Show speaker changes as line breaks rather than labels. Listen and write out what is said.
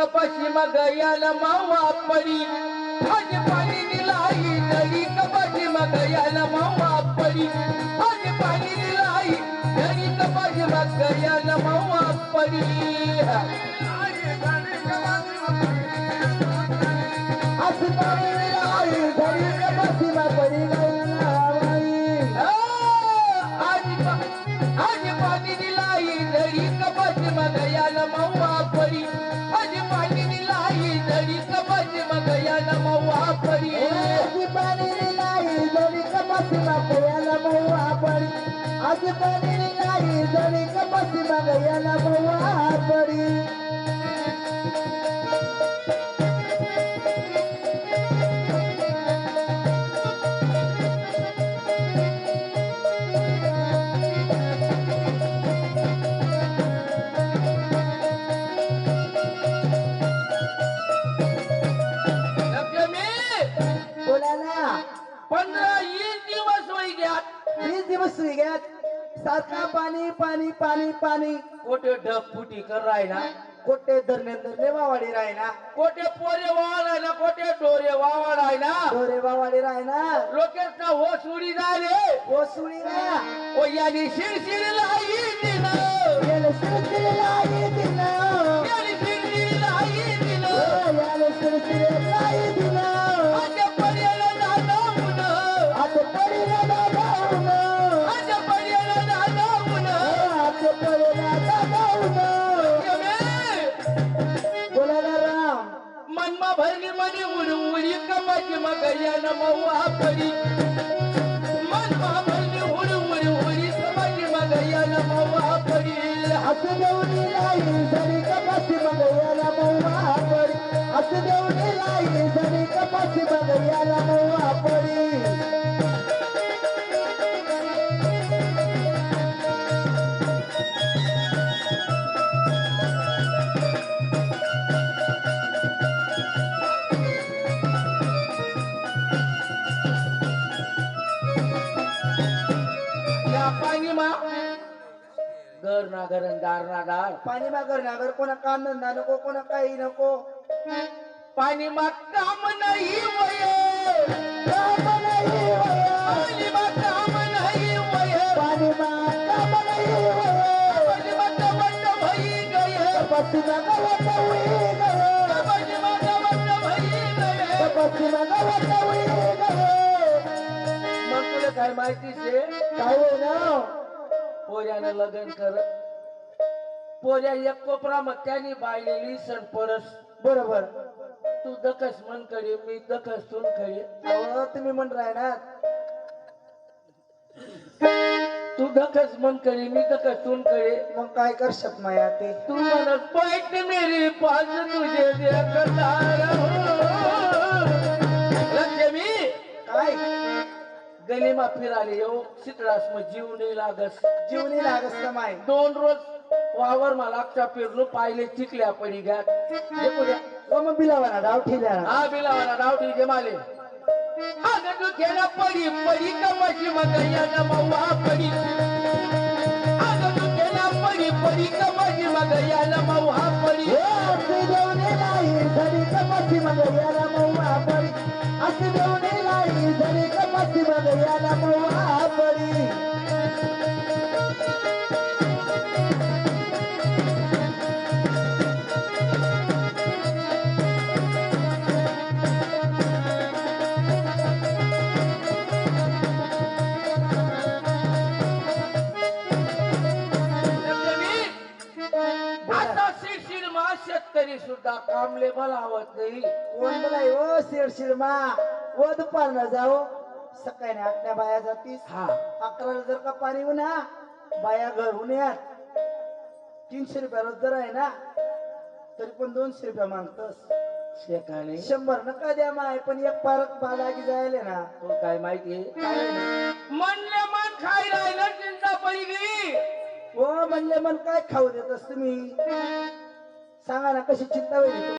कपाशी मग याला मावा पडी. आज पाणी दिला आई नडी कपाशी मग याला मावा पडी. आज पाणी दिला आई नडी कपाशी मग याला मावा पडी. कपाशी मग परी
आजी पाणी नाही जोडी कपाशी मग याला मऊआ पडी पाणी नाही जोडी कपाशी मग याला मऊआ
वीस दिवस
सुई घ्यात सारखा पाणी पाणी पाणी पाणी.
कोठे ढग फुटी कर राहिला?
कोटे धरणे वावाडी राहिना
कोठे पोरे वाळायला कोठे डोरे वावाडायला
डोरे वावाडी राहिना
लोकेशना हो सुडी झाले.
ओ सुळी ना.
ओ याने शिरशिरीला दिलं. भरली मनी उडी उडी कमाची मग यानं मऊआ पडी मनमा भरली उडी उडी उडी कमाची मग यानं मऊआ पडी
असं देऊनी लाई जरी कमाची मग याला मऊआ पडी असं देऊनी लाई जरी कपाशी मग याला
घर ना घर अन दार ना दार
पाणी मागर नागर कोणा काम धंदा नको कोणा काही नको
पाणी मा काम नाही वय
काम नाही वया.
पाणी मा काम नाही वय
पाणी मा काम नाही वया.
पाणी मा गवत भई गय
कपाशी मा गवत उई गयो.
पाणी मा गवत भई गय
कपाशी मा गवत उई गयो.
मग तुला काय माहिती शे
काय होय ना
पोऱ्यानं लग्न कर पोऱ्या एक कोपरा मग त्याने बायलेली सण परस.
बरोबर.
तू दकस मन करे मी दकस तून करे
अहो, तुम्ही म्हण राहणार.
तू दकस मन करे मी दकस तून करे
मग काय कर शक माया ते?
तू म्हणत पैठ मेरी पास तुझे देखणार लक्ष्मी गलीमा फिराले येऊ चित्रास मग जीव नाही लागस.
जीवनी लागस का माय?
दोन रोज वावर मला लागता फिरलो पाहिले चिकल्या पडी घ्या
ओ मग बिलावाना डाव ठेवल्या
हा बिलावाला रावटी जमाले अगं तू खेळा पडी पडी कमाशी मग याला मवा पडी. तू खेळा पडी पडी कमाशी मग याला मवा पडी.
देऊने नाही झरी कपाशी मग याला मऊआ पडी. असे देऊने नाही झरी कपाशी मग
आता शेतकरी सुद्धा कामले बोलावत नाही.
कोण बोलाय ओ हो, शिरशिरमा वध दुपारनं जाओ. सकाळी आठल्या बाया जातीस.
हा.
अकराला जर का पाणी उन्हा बाया घरून यात तीनशे रुपया रोज जर आहे ना तरी पण दोनशे रुपया मागतस.
शेकाने
शंभर नका द्या माय पण एक पारक बालागी जायले ना.
तो काय माहितीये
काय
म्हणले मन खाय राहिलं चिंता पडी गेली
हो म्हणले मन काय खाऊ देतस तुम्ही? सांगा ना कशी चिंता होईल?